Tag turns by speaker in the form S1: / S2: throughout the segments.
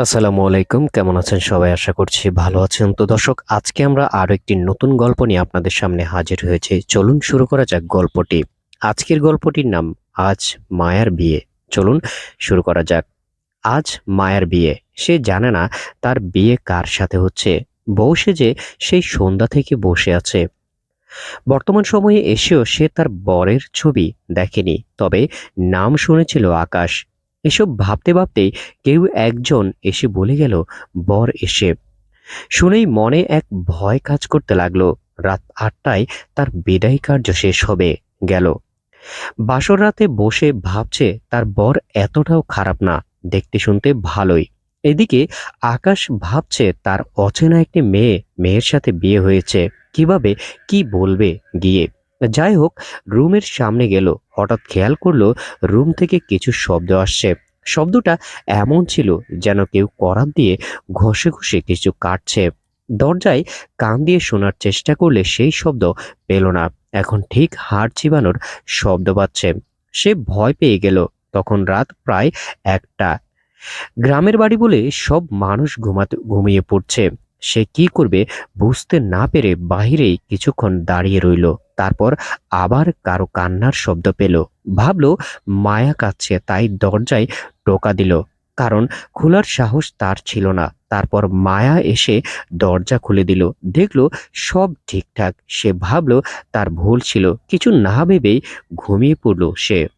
S1: আসসালামু আলাইকুম। কেমন আছেন সবাই? আশা করছি ভালো আছেন। তো দর্শক, আজকে আমরা আরও একটি নতুন গল্প নিয়ে আপনাদের সামনে হাজির হয়েছে। চলুন শুরু করা যাক গল্পটি। আজকের গল্পটির নাম, আজ মায়ার বিয়ে। চলুন শুরু করা যাক। আজ মায়ার বিয়ে। সে জানে না তার বিয়ে কার সাথে হচ্ছে। বউ যে সেই সন্ধ্যা থেকে বসে আছে। বর্তমান সময়ে এসেও সে তার বরের ছবি দেখেনি। তবে নাম শুনেছিল আকাশ। এসব ভাবতে ভাবতে কেউ একজন এসে বলে গেল, বর এসে। শুনেই মনে এক ভয় কাজ করতে লাগল। রাত আটটায় তার বিদায় কার্য শেষ হবে, গেল। বাসর রাতে বসে ভাবছে তার বর এতটাও খারাপ না, দেখতে শুনতে ভালোই। এদিকে আকাশ ভাবছে তার অচেনা একটি মেয়ে, মেয়ের সাথে বিয়ে হয়েছে। কীভাবে, কি বলবে গিয়ে? যাই হোক, রুমের সামনে গেল। হঠাৎ খেয়াল করল, রুম থেকে কিছু শব্দ আসছে। শব্দটা এমন ছিল যেন কেউ করাত দিয়ে ঘষে ঘষে কিছু কাটছে। দরজায় কান দিয়ে শোনার চেষ্টা করলে সেই শব্দ পেল না। এখন ঠিক হাড় চিবানোর শব্দ পাচ্ছে। সে ভয় পেয়ে গেল। তখন রাত প্রায় একটা। গ্রামের বাড়ি বলে সব মানুষ ঘুমাতে, ঘুমিয়ে পড়ছে। সে কি করবে বুঝতে না পেরে বাহিরেই কিছুক্ষণ দাঁড়িয়ে রইল। তারপর আবার কারও কান্নার শব্দ পেল। ভাবলো, মায়া কাচ্ছে তাই দরজায় টোকা দিল। কারণ খোলার সাহস তার ছিল না। তারপর মায়া এসে দরজা খুলে দিল। দেখল, সব ঠিকঠাক। সে ভাবলো, তার ভুল ছিল। কিছু না ভেবেই ঘুমিয়ে পড়ল সে।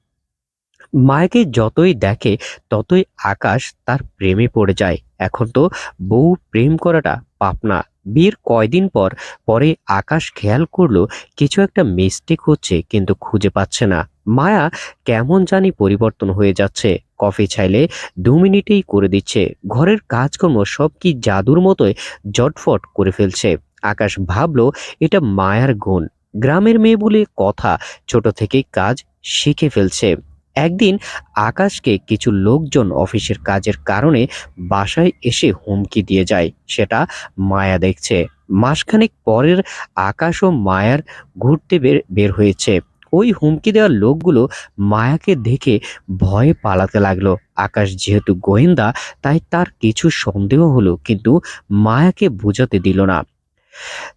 S1: মায়াকে যতই দেখে, ততই আকাশ তার প্রেমে পড়ে যায়। এখন তো বউ প্রেম করাটা পাপ না। বিয়ের কয়দিন পর, পরে আকাশ খেয়াল করল কিছু একটা মিস্টেক হচ্ছে কিন্তু খুঁজে পাচ্ছে না। মায়া কেমন জানি পরিবর্তন হয়ে যাচ্ছে। কফি চাইলে দু মিনিটেই করে দিচ্ছে। ঘরের কাজকর্ম সব কি জাদুর মতোই জটফট করে ফেলছে। আকাশ ভাবলো এটা মায়ার গুণ। গ্রামের মেয়ে বলে কথা ছোট থেকে কাজ শিখে ফেলছে। একদিন আকাশকে কিছু লোকজন অফিসের কাজের কারণে বাসায় এসে হুমকি দিয়ে যায়। সেটা মায়া দেখছে। মাসখানেক পরের আকাশ ও মায়ার ঘুরতে বের হয়েছে। ওই হুমকি দেওয়ার লোকগুলো মায়াকে দেখে ভয়ে পালাতে লাগল। আকাশ যেহেতু গোয়েন্দা, তাই তার কিছু সন্দেহ হলো, কিন্তু মায়াকে বোঝাতে দিল না।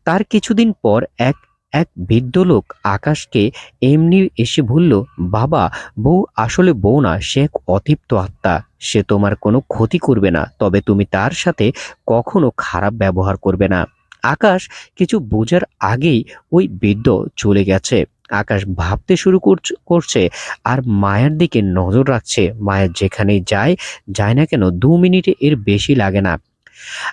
S1: তার কিছুদিন পর এক এক বৃদ্ধ লোক আকাশকে এমনি এসে বলল, বাবা, বউ আসলে বউ না, সে এক অতৃপ্ত আত্মা। সে তোমার কোনো ক্ষতি করবে না, তবে তুমি তার সাথে কখনো খারাপ ব্যবহার করবে না। আকাশ কিছু বোঝার আগেই ওই বৃদ্ধ চলে গেছে। আকাশ ভাবতে শুরু করছ- আর মায়ের দিকে নজর রাখছে। মায়ের যেখানেই যায় যায় না কেন, দু মিনিটে এর বেশি লাগে না।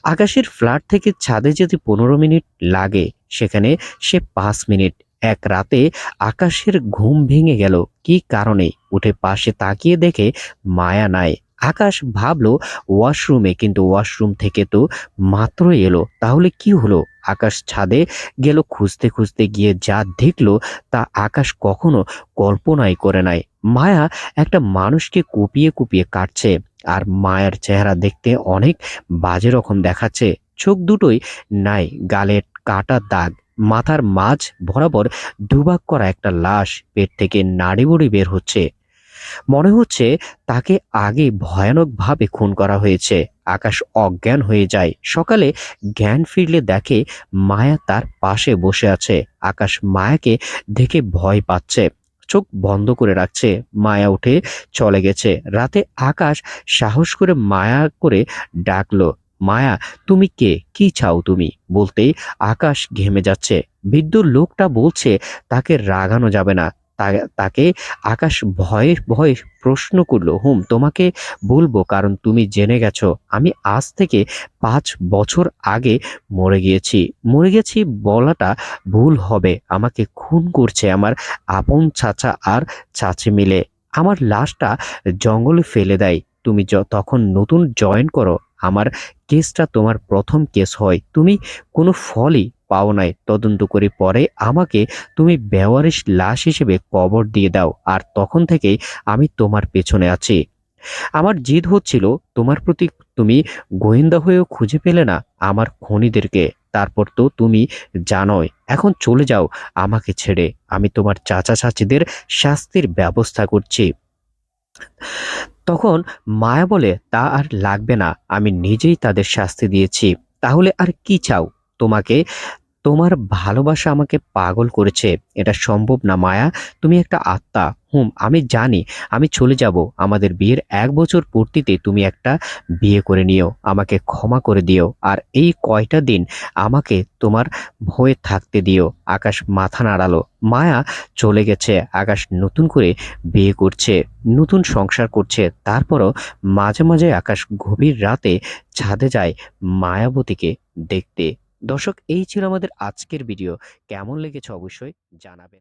S1: আকাশের ফ্ল্যাট থেকে ছাদে যেতে পনেরো মিনিট লাগে, সেখানে সে পাঁচ মিনিট। এক রাতে আকাশের ঘুম ভেঙে গেল। কি কারণে? উঠে পাশে তাকিয়ে দেখে মায়া নাই। আকাশ ভাবলো, ওয়াশরুমে, কিন্তু ওয়াশরুম থেকে তো মাত্রই এলো। তাহলে কি হলো? আকাশ ছাদে গেল, খুঁজতে খুঁজতে গিয়ে যা দেখল, তা আকাশ কখনো কল্পনাই করে নাই। মায়া একটা মানুষকে কুপিয়ে কুপিয়ে কাটছে। আর মায়ের চেহারা দেখতে অনেক বাজে রকম দেখাচ্ছে। চোখ দুটোই নাই গালে কাটা দাগ, মাথার মাঝ বরাবর দুবাক করা একটা লাশ পেট থেকে নাড়ি বড়ি বের হচ্ছে। মনে হচ্ছে তাকে আগে ভয়ানকভাবে খুন করা হয়েছে। আকাশ অজ্ঞান হয়ে যায়। সকালে জ্ঞান ফিরলে দেখে মায়া তার পাশে বসে আছে। আকাশ মায়াকে দেখে ভয় পাচ্ছে। চোখ বন্ধ করে রাখছে। মায়া উঠে চলে গেছে। রাতে আকাশ সাহস করে মায়া করে ডাকলো, মায়া, তুমি কে? কি চাও তুমি? বলতেই আকাশ ঘেমে যাচ্ছে। বৃদ্ধ লোকটা বলছে, তাকে রাগানো যাবে না। তাকে আকাশ ভয়ে ভয়ে প্রশ্ন করল, হুম, তোমাকে বলব, কারণ তুমি জেনে গেছো, আমি আজ থেকে পাঁচ বছর আগে মরে গিয়েছি। মরে গেছি বলাটা ভুল হবে। আমাকে খুন করছে আমার আপন চাচা আর চাচি মিলে। আমার লাশটা জঙ্গলে ফেলে দেয়। তুমি তখন নতুন জয়েন করো। আমার কেসটা তোমার প্রথম কেস হয়। তুমি কোনো ফলই পাও নাই। তদন্ত করে পরে আমাকে তুমি বেওয়ারিশ লাশ হিসেবে কবর দিয়ে দাও আর তখন থেকেই আমি তোমার পেছনে আছি। আমার জিদ হচ্ছিল, তোমার প্রতি তুমি গোয়েন্দা হয়েও খুঁজে পেলে না আমার খনিদেরকে। তারপর তো তুমি জানোই। এখন চলে যাও আমাকে ছেড়ে। আমি তোমার চাচা চাচিদের শাস্তির ব্যবস্থা করছি। তখন মায়া বলে, তা আর লাগবে না, আমি নিজেই তাদের শাস্তি দিয়েছি। তাহলে আর কি চাও? তোমাকে তোমার ভালোবাসা আমাকে পাগল করেছে। এটা সম্ভব না, মায়া। তুমি একটা আত্মা। হুম, আমি জানি। আমি চলে যাব। আমাদের বিয়ের এক বছর পূর্তিতে তুমি একটা বিয়ে করে নিও। আমাকে ক্ষমা করে দিও। আর এই কয়টা দিন আমাকে তোমার ভয়ে থাকতে দিও। আকাশ মাথা নাড়ালো। মায়া চলে গেছে। আকাশ নতুন করে বিয়ে করছে। নতুন সংসার করছে। তারপরও মাঝে মাঝে আকাশ গভীর রাতে ছাদে যায় মায়াবতীকে দেখতে। দর্শক এই ছিল আমাদের আজকের ভিডিও। কেমন লেগেছে অবশ্যই জানাবেন।